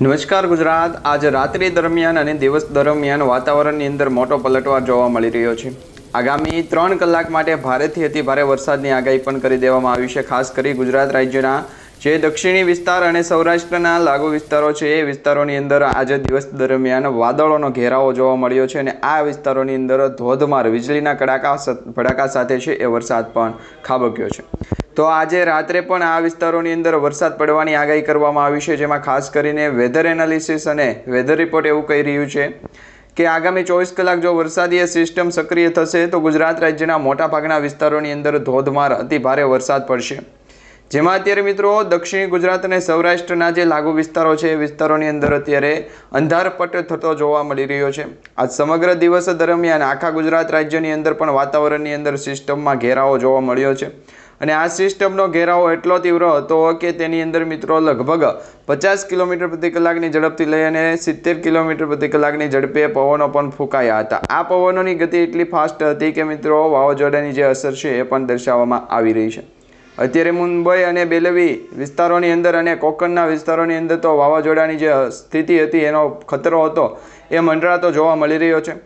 નમસ્કાર ગુજરાત. આજે રાત્રિ દરમિયાન અને દિવસ દરમિયાન વાતાવરણની અંદર મોટો પલટવાર જોવા મળી રહ્યો છે. આગામી ત્રણ કલાક માટે ભારેથી અતિ ભારે વરસાદની આગાહી પણ કરી દેવામાં આવી છે. ખાસ કરી ગુજરાત રાજ્યના જે દક્ષિણી વિસ્તાર અને સૌરાષ્ટ્રના લાગુ વિસ્તારો છે, એ વિસ્તારોની અંદર આજે દિવસ દરમિયાન વાદળોનો ઘેરાવો જોવા મળ્યો છે અને આ વિસ્તારોની અંદર ધોધમાર વીજળીના કડાકા ભડાકા સાથે છે એ વરસાદ પણ ખાબક્યો છે. તો આજે રાત્રે પણ આ વિસ્તારોની અંદર વરસાદ પડવાની આગાહી કરવામાં આવી છે, જેમાં ખાસ કરીને વેધર એનાલિસિસ અને વેધર રિપોર્ટ એવું કહી રહ્યું છે કે આગામી ચોવીસ કલાક જો વરસાદીય સિસ્ટમ સક્રિય થશે, તો ગુજરાત રાજ્યના મોટાભાગના વિસ્તારોની અંદર ધોધમાર, અતિ ભારે વરસાદ પડશે. જેમાં અત્યારે મિત્રો દક્ષિણ ગુજરાત અને સૌરાષ્ટ્રના જે લાગુ વિસ્તારો છે, એ વિસ્તારોની અંદર અત્યારે અંધારપટ થતો જોવા મળી રહ્યો છે. આજ સમગ્ર દિવસ દરમિયાન આખા ગુજરાત રાજ્યની અંદર પણ વાતાવરણની અંદર સિસ્ટમમાં ઘેરાવો જોવા મળ્યો છે. અને આ સિસ્ટમનો ઘેરાવો એટલો તીવ્ર હતો કે તેની અંદર મિત્રો લગભગ પચાસ કિલોમીટર પ્રતિ કલાકની ઝડપથી લઈ અને સિત્તેર કિલોમીટર પ્રતિ કલાકની ઝડપે પવનો પણ ફૂંકાયા હતા. આ પવનોની ગતિ એટલી ફાસ્ટ હતી કે મિત્રો વાવાઝોડાની જે અસર છે એ પણ દર્શાવવામાં આવી રહી છે. અત્યારે મુંબઈ અને બેલવી વિસ્તારોની અંદર અને કોકણના વિસ્તારોની અંદર તો વાવાઝોડાની જે સ્થિતિ હતી એનો ખતરો હતો એ મંડરાતો જોવા મળી રહ્યો છે.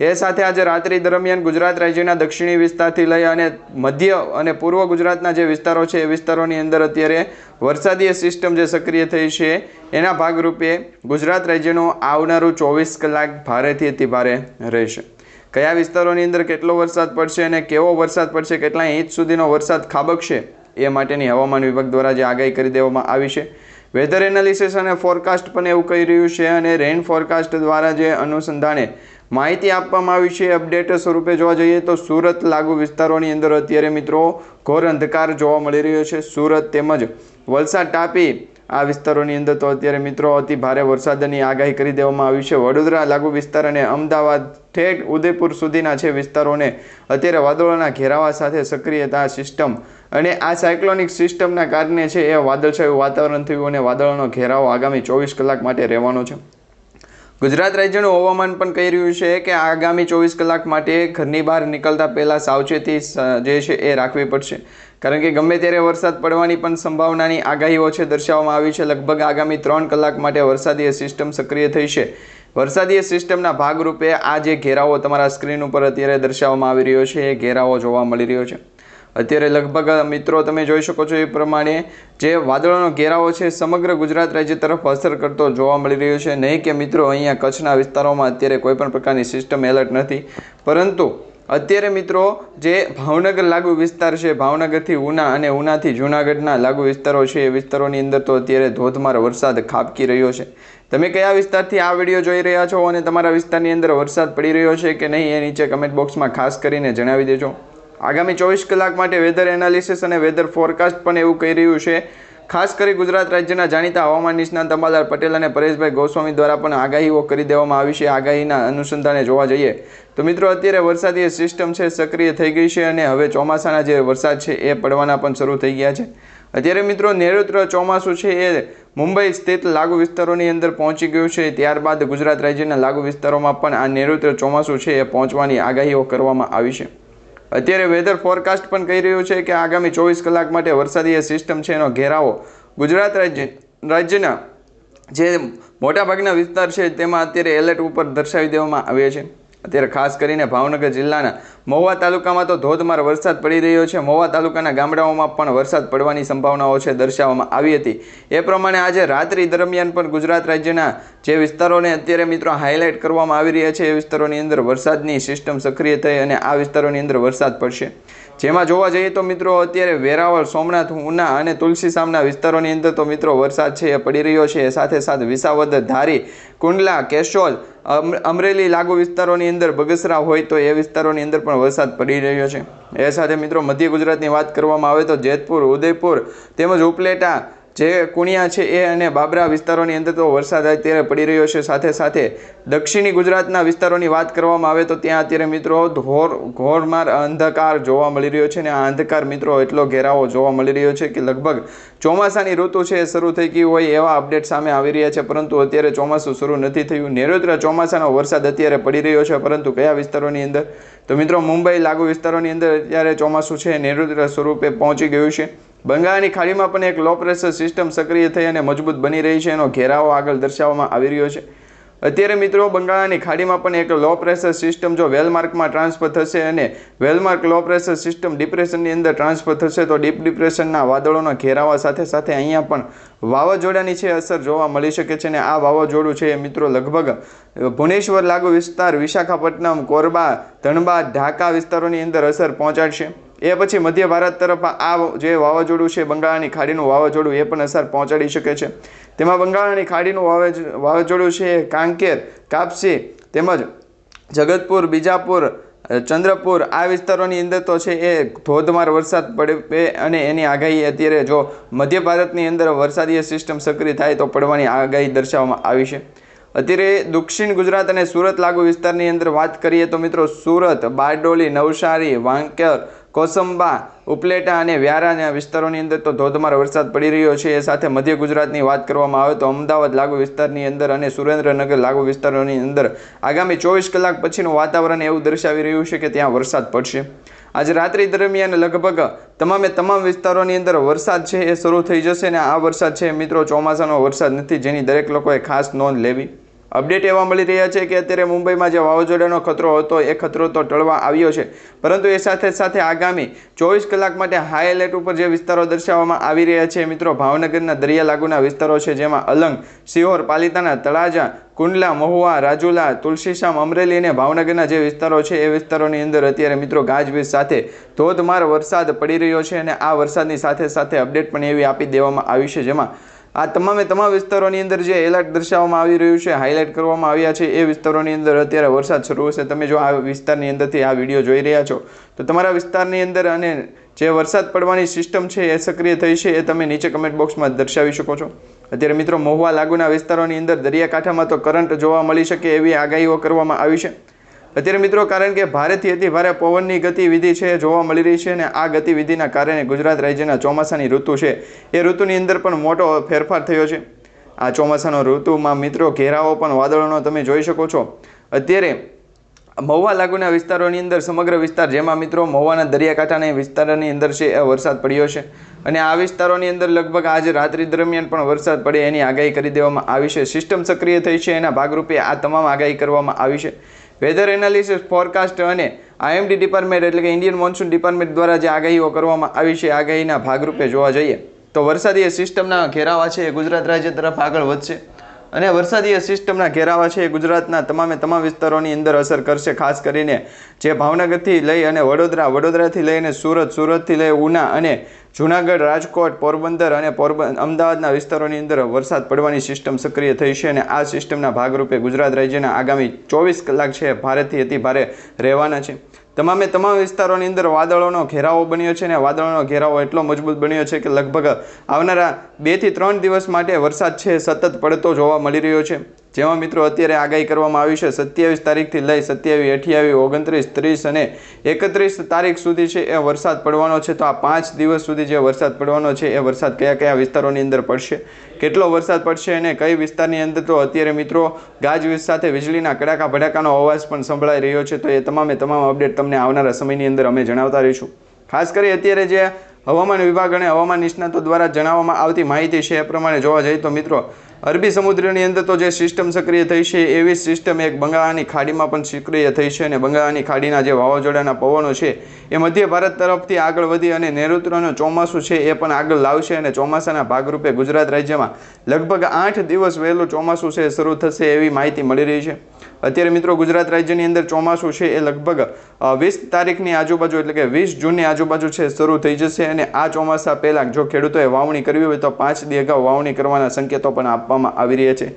એ સાથે આજે રાત્રિ દરમિયાન ગુજરાત રાજ્યના દક્ષિણી વિસ્તારથી લઈ અને મધ્ય અને પૂર્વ ગુજરાતના જે વિસ્તારો છે, એ વિસ્તારોની અંદર અત્યારે વરસાદીય સિસ્ટમ જે સક્રિય થઈ છે, એના ભાગરૂપે ગુજરાત રાજ્યનું આવનારું ચોવીસ કલાક ભારેથી અતિ ભારે રહેશે. કયા વિસ્તારોની અંદર કેટલો વરસાદ પડશે અને કેવો વરસાદ પડશે કેટલા ઇંચ સુધીનો વરસાદ ખાબકશે, એ માટેની હવામાન વિભાગ દ્વારા જે આગાહી કરી દેવામાં આવી છે. વેધર એનાલિસિસ અને ફોરકાસ્ટ પણ એવું કહી રહ્યું છે અને રેઇન ફોરકાસ્ટ દ્વારા જે અનુસંધાને માહિતી આપવામાં આવી છે. અપડેટ સ્વરૂપે જોવા જઈએ તો સુરત લાગુ વિસ્તારોની અંદર અત્યારે મિત્રો ઘોર અંધકાર જોવા મળી રહ્યો છે. સુરત તેમજ વલસાડ તાપી આ વિસ્તારોની અંદર તો અત્યારે મિત્રો અતિ ભારે વરસાદની આગાહી કરી દેવામાં આવી છે. વડોદરા લાગુ વિસ્તાર અને અમદાવાદ, ઠેઠ, ઉદયપુર સુધીના છે વિસ્તારોને અત્યારે વાદળોના ઘેરાવા સાથે સક્રિયતા સિસ્ટમ અને આ સાયક્લોનિક સિસ્ટમના કારણે છે એ વાદળછાયું વાતાવરણ થયું અને વાદળોનો ઘેરાવો આગામી ચોવીસ કલાક માટે રહેવાનો છે. ગુજરાત રાજ્યનું હવામાન પણ કહી રહ્યું છે કે આગામી ચોવીસ કલાક માટે ઘરની બહાર નીકળતા પહેલાં સાવચેતી જે છે એ રાખવી પડશે. કારણ કે ગમે ત્યારે વરસાદ પડવાની પણ સંભાવનાની આગાહીઓ છે દર્શાવવામાં આવી છે. લગભગ આગામી ત્રણ કલાક માટે વરસાદીય સિસ્ટમ સક્રિય થઈ છે. વરસાદીય સિસ્ટમના ભાગરૂપે આ જે ઘેરાવો તમારા સ્ક્રીન ઉપર અત્યારે દર્શાવવામાં આવી રહ્યો છે, એ ઘેરાવો જોવા મળી રહ્યો છે. અત્યારે લગભગ મિત્રો, તમે જોઈ શકો છો એ પ્રમાણે જે વાદળોનો ઘેરાવો છે, સમગ્ર ગુજરાત રાજ્ય તરફ અસર કરતો જોવા મળી રહ્યો છે. નહીં કે મિત્રો, અહીંયા કચ્છના વિસ્તારોમાં અત્યારે કોઈ પણ પ્રકારની સિસ્ટમ એલર્ટ નથી. પરંતુ અત્યારે, મિત્રો, જે ભાવનગર લાગુ વિસ્તાર છે, ભાવનગરથી ઉના અને ઉનાથી જૂનાગઢના લાગુ વિસ્તારો છે, એ વિસ્તારોની અંદર તો અત્યારે ધોધમાર વરસાદ ખાબકી રહ્યો છે. તમે કયા વિસ્તારથી આ વીડિયો જોઈ રહ્યા છો અને તમારા વિસ્તારની અંદર વરસાદ પડી રહ્યો છે કે નહીં, એ નીચે કમેન્ટ બોક્સમાં ખાસ કરીને જણાવી દેજો. આગામી ચોવીસ કલાક માટે વેધર એનાલિસિસ અને વેધર ફોરકાસ્ટ પણ એવું કહી રહ્યું છે. ખાસ કરી ગુજરાત રાજ્યના જાણીતા હવામાન નિષ્ણાંત અંબાલાલ પટેલ અને પરેશભાઈ ગોસ્વામી દ્વારા પણ આગાહીઓ કરી દેવામાં આવી છે. આગાહીના અનુસંધાને જોવા જઈએ તો મિત્રો, અત્યારે વરસાદી સિસ્ટમ છે, સક્રિય થઈ ગઈ છે અને હવે ચોમાસાના જે વરસાદ છે એ પડવાના પણ શરૂ થઈ ગયા છે. અત્યારે મિત્રો નૈઋત્ય ચોમાસું છે એ મુંબઈ સ્થિત લાગુ વિસ્તારોની અંદર પહોંચી ગયું છે. ત્યારબાદ ગુજરાત રાજ્યના લાગુ વિસ્તારોમાં પણ આ નૈઋત્ય ચોમાસું છે એ પહોંચવાની આગાહીઓ કરવામાં આવી છે. અત્યારે વેધર ફોરકાસ્ટ પણ કહી રહ્યું છે કે આગામી ચોવીસ કલાક માટે વરસાદીય સિસ્ટમ છે એનો ઘેરાવો. ગુજરાત રાજ્ય, રાજ્યના જે મોટાભાગના વિસ્તાર છે તેમાં અત્યારે એલર્ટ ઉપર દર્શાવી દેવામાં આવ્યા છે. અત્યારે ખાસ કરીને ભાવનગર જિલ્લાના મહુવા તાલુકામાં તો ધોધમાર વરસાદ પડી રહ્યો છે. મહુવા તાલુકાના ગામડાઓમાં પણ વરસાદ પડવાની સંભાવનાઓ છે દર્શાવવામાં આવી હતી. એ પ્રમાણે આજે રાત્રિ દરમિયાન પણ ગુજરાત રાજ્યના જે વિસ્તારોને અત્યારે મિત્રો હાઇલાઇટ કરવામાં આવી રહ્યા છે, એ વિસ્તારોની અંદર વરસાદની સિસ્ટમ સક્રિય થઈ અને આ વિસ્તારોની અંદર વરસાદ પડશે. જેમાં જોવા જઈએ તો મિત્રો અત્યારે વેરાવળ, સોમનાથ, ઉના અને તુલસી સામના વિસ્તારોની અંદર તો મિત્રો વરસાદ છે એ પડી રહ્યો છે. સાથે સાથે વિસાવદર, ધારી, કુંડલા અમ- અમરેલી લાગુ વિસ્તારોની અંદર બગસરા હોય તો એ વિસ્તારોની અંદર પણ વરસાદ પડી રહ્યો છે. એ સાથે મિત્રો મધ્ય ગુજરાતની વાત કરવામાં આવે તો જેતપુર, ઉદયપુર તેમજ ઉપલેટા જે કુણિયા છે એ અને બાબરા વિસ્તારોની અંદર તો વરસાદ અત્યારે પડી રહ્યો છે. સાથે સાથે દક્ષિણી ગુજરાતના વિસ્તારોની વાત કરવામાં આવે તો ત્યાં અત્યારે મિત્રો ઘોર ઘોરમાર અંધકાર જોવા મળી રહ્યો છે અને આ અંધકાર મિત્રો એટલો ઘેરાવો જોવા મળી રહ્યો છે કે લગભગ ચોમાસાની ઋતુ છે એ શરૂ થઈ ગઈ હોય એવા અપડેટ સામે આવી રહ્યા છે. પરંતુ અત્યારે ચોમાસું શરૂ નથી થયું. નૈઋત્ય ચોમાસાનો વરસાદ અત્યારે પડી રહ્યો છે. પરંતુ કયા વિસ્તારોની અંદર? તો મિત્રો મુંબઈ લાગુ વિસ્તારોની અંદર અત્યારે ચોમાસું છે. નૈઋત્ય સ્વરૂપે પહોંચી ગયું છે. બંગાળની ખાડીમાં પણ એક લો પ્રેશર સિસ્ટમ સક્રિય થઈ અને મજબૂત બની રહી છે. એનો ઘેરાવો આગળ દર્શાવવામાં આવી રહ્યો છે. અત્યારે મિત્રો, બંગાળની ખાડીમાં પણ એક લો પ્રેશર સિસ્ટમ જો વેલમાર્કમાં ટ્રાન્સફર થશે અને well marked low pressure system ડિપ્રેશનની અંદર ટ્રાન્સફર થશે, તો ડીપ ડિપ્રેશનના વાદળોના ઘેરાવા સાથે સાથે અહીંયા પણ વાવાઝોડાની છે અસર જોવા મળી શકે છે અને આ વાવાઝોડું છે એ મિત્રો લગભગ ભુવનેશ્વર લાગુ વિસ્તાર, વિશાખાપટ્ટનમ, કોરબા, ધનબાદ, ઢાકા વિસ્તારોની અંદર અસર પહોંચાડશે. એ પછી મધ્ય ભારત તરફ આ જે વાવાઝોડું છે, બંગાળની ખાડીનું વાવાઝોડું એ પણ અસર પહોંચાડી શકે છે. તેમાં બંગાળની ખાડીનું વાવાઝ વાવાઝોડું છે કાંકેર, કાપસી તેમજ જગતપુર, બીજાપુર, ચંદ્રપુર આ વિસ્તારોની અંદર તો છે એ ધોધમાર વરસાદ પડે અને એની આગાહી અત્યારે જો મધ્ય ભારતની અંદર વરસાદીય સિસ્ટમ સક્રિય થાય તો પડવાની આગાહી દર્શાવવામાં આવી છે. અત્યારે દક્ષિણ ગુજરાત અને સુરત લાગુ વિસ્તારની અંદર વાત કરીએ તો મિત્રો સુરત, બારડોલી, નવસારી, વાંકર કોસંબા, ઉપલેટા અને વ્યારાના વિસ્તારોની અંદર તો ધોધમાર વરસાદ પડી રહ્યો છે. એ સાથે મધ્ય ગુજરાતની વાત કરવામાં આવે તો અમદાવાદ લાગુ વિસ્તારની અંદર અને સુરેન્દ્રનગર લાગુ વિસ્તારોની અંદર આગામી ચોવીસ કલાક પછીનું વાતાવરણ એવું દર્શાવી રહ્યું છે કે ત્યાં વરસાદ પડશે. આજે રાત્રિ દરમિયાન લગભગ તમામે તમામ વિસ્તારોની અંદર વરસાદ છે એ શરૂ થઈ જશે અને આ વરસાદ છે મિત્રો ચોમાસાનો વરસાદ નથી જેની દરેક લોકોએ ખાસ નોંધ લેવી. અપડેટ એવા મળી રહ્યા છે કે અત્યારે મુંબઈમાં જે વાવાઝોડાનો ખતરો હતો, એ ખતરો તો ટળવા આવ્યો છે. પરંતુ એ સાથે સાથે આગામી ચોવીસ કલાક માટે હાઈ એલર્ટ ઉપર જે વિસ્તારો દર્શાવવામાં આવી રહ્યા છે, મિત્રો, ભાવનગરના દરિયા લાગુના વિસ્તારો છે, જેમાં અલંગ, સિહોર, પાલિતાના તળાજા, કુંડલા, મહુવા, રાજુલા, તુલસીશામ, અમરેલી અને ભાવનગરના જે વિસ્તારો છે, એ વિસ્તારોની અંદર અત્યારે, મિત્રો, ગાજવીજ સાથે ધોધમાર વરસાદ પડી રહ્યો છે અને આ વરસાદની સાથે સાથે અપડેટ પણ એવી આપી દેવામાં આવી છે, જેમાં આ તમામે તમામ વિસ્તારોની અંદર જે એલર્ટ દર્શાવવામાં આવી રહ્યું છે હાઇલાઇટ કરવામાં આવ્યા છે, એ વિસ્તારોની અંદર અત્યારે વરસાદ શરૂ હશે. તમે જો આ વિસ્તારની અંદરથી આ વીડિયો જોઈ રહ્યા છો, તો તમારા વિસ્તારની અંદર અને જે વરસાદ પડવાની સિસ્ટમ છે એ સક્રિય થઈ છે એ તમે નીચે કમેન્ટ બોક્સમાં દર્શાવી શકો છો. અત્યારે મિત્રો, મહુવા લાગુના વિસ્તારોની અંદર દરિયાકાંઠામાં તો કરંટ જોવા મળી શકે એવી આગાહીઓ કરવામાં આવી છે. અત્યારે મિત્રો, કારણ કે ભારેથી અતિ ભારે પવનની ગતિવિધિ છે, જોવા મળી રહી છે અને આ ગતિવિધિના કારણે ગુજરાત રાજ્યના ચોમાસાની ઋતુ છે. એ ઋતુની અંદર પણ મોટો ફેરફાર થયો છે. આ ચોમાસાનો ઋતુમાં મિત્રો, ઘેરાવો પણ વાદળોનો તમે જોઈ શકો છો. અત્યારે મહુવા લાગુના વિસ્તારોની અંદર, સમગ્ર વિસ્તાર જેમાં મિત્રો, મહુવાના દરિયાકાંઠાના વિસ્તારોની અંદર છે, એ વરસાદ પડ્યો છે. અને આ વિસ્તારોની અંદર લગભગ આજે રાત્રિ દરમિયાન પણ વરસાદ પડે એની આગાહી કરી દેવામાં આવી છે. સિસ્ટમ સક્રિય થઈ છે, એના ભાગરૂપે આ તમામ આગાહી કરવામાં આવી છે. વેધર એનાલિસિસ ફોરકાસ્ટ અને આઈએમડી ડિપાર્ટમેન્ટ એટલે કે ઇન્ડિયન મોન્સૂન ડિપાર્ટમેન્ટ દ્વારા જે આગાહીઓ કરવામાં આવી છે આગાહીના ભાગરૂપે જોવા જઈએ. તો વરસાદી સિસ્ટમના ઘેરાવા છે, એ ગુજરાત રાજ્ય તરફ આગળ વધશે. અને વરસાદીય સિસ્ટમના ઘેરાવા છે એ ગુજરાતના તમામે તમામ વિસ્તારોની અંદર અસર કરશે, ખાસ કરીને જે ભાવનગરથી લઈ અને વડોદરા, વડોદરાથી લઈને સુરત, સુરતથી લઈ ઉના અને જુનાગઢ, રાજકોટ, પોરબંદર અને પોરબંદર અમદાવાદના વિસ્તારોની અંદર વરસાદ પડવાની સિસ્ટમ સક્રિય થઈ છે અને આ સિસ્ટમના ભાગરૂપે ગુજરાત રાજ્યના આગામી ચોવીસ કલાક છે ભારેથી અતિ ભારે રહેવાના છે. તમામે તમામ વિસ્તારોની અંદર વાદળોનો ઘેરાવો બન્યો છે અને વાદળોનો ઘેરાવો એટલો મજબૂત બન્યો છે કે લગભગ આવનારા બેથી ત્રણ દિવસ માટે વરસાદ છે, સતત પડતો જોવા મળી રહ્યો છે. જેમાં મિત્રો અત્યારે આગાહી કરવામાં આવી છે, સત્યાવીસ તારીખથી લઈ સત્યાવીસ, અઠ્યાવીસ, ઓગણત્રીસ, ત્રીસ અને એકત્રીસ તારીખ સુધી છે એ વરસાદ પડવાનો છે. તો આ પાંચ દિવસ સુધી જે વરસાદ પડવાનો છે, એ વરસાદ કયા કયા વિસ્તારોની અંદર પડશે? કેટલો વરસાદ પડશે અને કઈ વિસ્તારની અંદર? તો અત્યારે મિત્રો ગાજવીજ સાથે વીજળીના કડાકા ભડાકાનો અવાજ પણ સંભળાઈ રહ્યો છે. તો એ તમામે તમામ અપડેટ તમને આવનારા સમયની અંદર અમે જણાવતા રહીશું. ખાસ કરી અત્યારે જે હવામાન વિભાગ અને હવામાન નિષ્ણાતો દ્વારા જણાવવામાં આવતી માહિતી છે, એ પ્રમાણે જોવા જઈએ તો મિત્રો અરબી સમુદ્રની અંદર તો જે સિસ્ટમ સક્રિય થઈ છે, એવી સિસ્ટમ એક બંગાળાની ખાડીમાં પણ સક્રિય થઈ છે અને બંગાળાની ખાડીના જે વાવાઝોડાના પવનો છે, એ મધ્ય ભારત તરફથી આગળ વધી અને નૈઋત્યનું ચોમાસું છે, એ પણ આગળ લાવશે અને ચોમાસાના ભાગરૂપે ગુજરાત રાજ્યમાં લગભગ આઠ દિવસ વહેલું ચોમાસું છે, શરૂ થશે એવી માહિતી મળી રહી છે. અત્યારે મિત્રો ગુજરાત રાજ્યની અંદર ચોમાસું છે એ લગભગ વીસ તારીખની આજુબાજુ એટલે કે વીસ જૂનની આજુબાજુ છે, શરૂ થઈ જશે અને આ ચોમાસા પહેલાં જો ખેડૂતોએ વાવણી કરવી હોય તો પાંચ દી અગાઉ વાવણી કરવાના સંકેતો પણ આપવામાં આવી રહ્યા છે.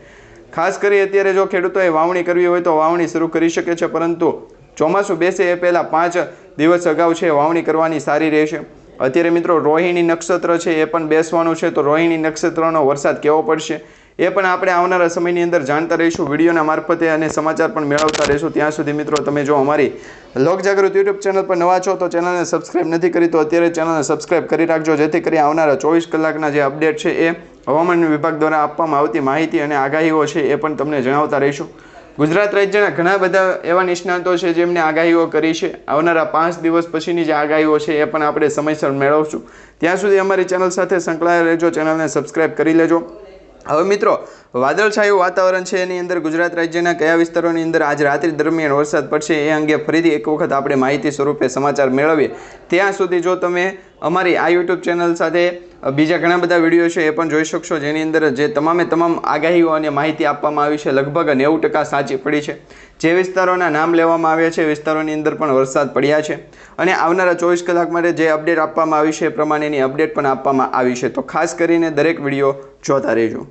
ખાસ કરી અત્યારે જો ખેડૂતોએ વાવણી કરવી હોય તો વાવણી શરૂ કરી શકે છે, પરંતુ ચોમાસું બેસે એ પહેલાં પાંચ દિવસ અગાઉ છે વાવણી કરવાની સારી રહેશે. અત્યારે મિત્રો રોહિણી નક્ષત્ર છે એ પણ બેસવાનું છે, તો રોહિણી નક્ષત્રનો વરસાદ કેવો પડશે? એ પણ આપણે આવનારા સમયની અંદર જાણતા રહીશું, વિડીયોના મારફતે અને સમાચાર પણ મેળવતા રહીશું. ત્યાં સુધી મિત્રો, તમે જો અમારી લોક જાગૃત યુટ્યુબ ચેનલ પર નવા છો, તો ચેનલને સબસ્ક્રાઇબ નથી કરી, તો અત્યારે ચેનલને સબસ્ક્રાઇબ કરી રાખજો, જેથી કરી આવનારા ચોવીસ કલાકના જે અપડેટ છે એ હવામાન વિભાગ દ્વારા આપવામાં આવતી માહિતી અને આગાહીઓ છે એ પણ તમને જણાવતા રહીશું. ગુજરાત રાજ્યના ઘણા બધા એવા નિષ્ણાતો છે જેમને આગાહીઓ કરી છે. આવનારા પાંચ દિવસ પછીની જે આગાહીઓ છે એ પણ આપણે સમયસર મેળવશું. ત્યાં સુધી અમારી ચેનલ સાથે સંકળાયેલા રહેજો, ચેનલને સબસ્ક્રાઇબ કરી લેજો. હવે મિત્રો, વાદળછાયું વાતાવરણ છે એની અંદર ગુજરાત રાજ્યના કયા વિસ્તારોની અંદર આજ રાત્રિ દરમિયાન વરસાદ પડશે એ અંગે ફરીથી એક વખત આપણે માહિતી સ્વરૂપે સમાચાર મેળવીએ. ત્યાં સુધી જો તમે અમારી આ યુટ્યુબ ચેનલ સાથે બીજા ઘણા બધા વીડિયો છે એ પણ જોઈ શકશો, જેની અંદર જે તમામે તમામ આગાહીઓ અને માહિતી આપવામાં આવી છે, લગભગ નેવું ટકા સાચી પડી છે. જે વિસ્તારોના નામ લેવામાં આવ્યા છે વિસ્તારોની અંદર પણ વરસાદ પડ્યા છે. અને આવનારા ચોવીસ કલાક માટે જે અપડેટ આપવામાં આવી છે એ પ્રમાણેની અપડેટ પણ આપવામાં આવી છે. તો ખાસ કરીને દરેક વીડિયો જોતા રહેજો.